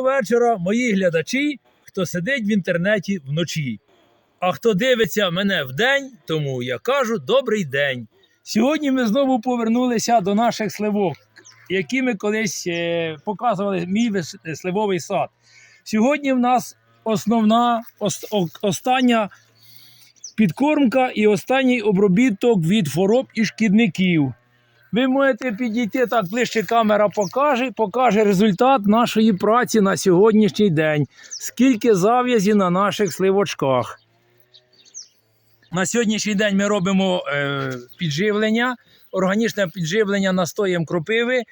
Доброго вечора, мої глядачі, хто сидить в інтернеті вночі. А хто дивиться мене вдень, тому я кажу добрий день. Сьогодні ми знову повернулися до наших сливок, які ми колись е, показували мій сливовий сад. Сьогодні в нас основна, остання підкормка і останній обробіток від хвороб і шкідників. Ви можете підійти так ближче, камера покаже, покаже результат нашої праці на сьогоднішній день. Скільки зав'язі на наших сливочках. На сьогоднішній день ми робимо е, підживлення, органічне підживлення настоєм кропиви.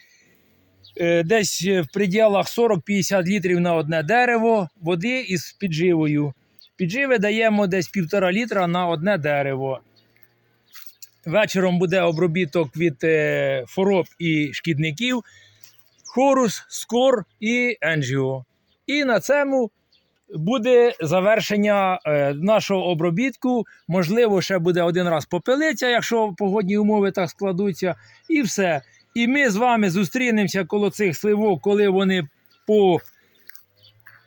Е, десь в пределах 40-50 літрів на одне дерево води із підживою. Підживи даємо десь півтора літра на одне дерево. Вечором буде обробіток від е, хвороб і шкідників, хорус, скор і енджіо. І на цьому буде завершення е, нашого обробітку. Можливо, ще буде один раз попелиця, якщо погодні умови так складуться, і все. І ми з вами зустрінемося коло цих сливок, коли вони по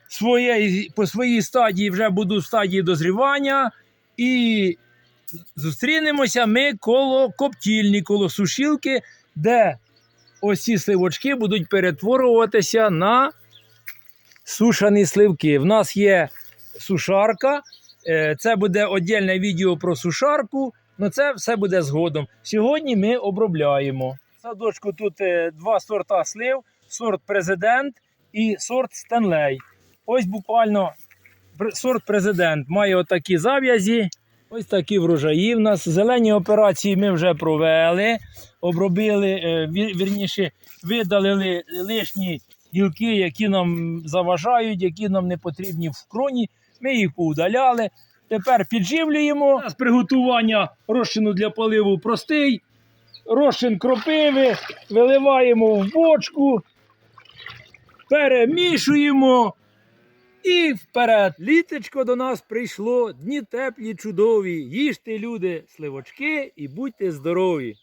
своєї, по своїй стадії вже будуть в стадії дозрівання. І зустрінемося ми коло коптільні, коло сушілки, де ось ці сливочки будуть перетворюватися на сушані сливки. В нас є сушарка. е, Це буде окреме відео про сушарку, але це все буде згодом. Сьогодні ми обробляємо. Садочку тут е, два сорта слив: сорт президент і сорт Стенлей. Ось буквально сорт президент має отакі зав'язі. Ось такі врожаї в нас. Зелені операції ми вже провели, обробили, е, вірніше, видалили лишні гілки, які нам заважають, які нам не потрібні в кроні. Ми їх поудаляли. Тепер підживлюємо. У приготування розчину для поливу простий. Розчин кропиви виливаємо в бочку, перемішуємо. І вперед. літечко до нас прийшло, дні теплі, чудові. Їжте, люди, сливочки і будьте здорові.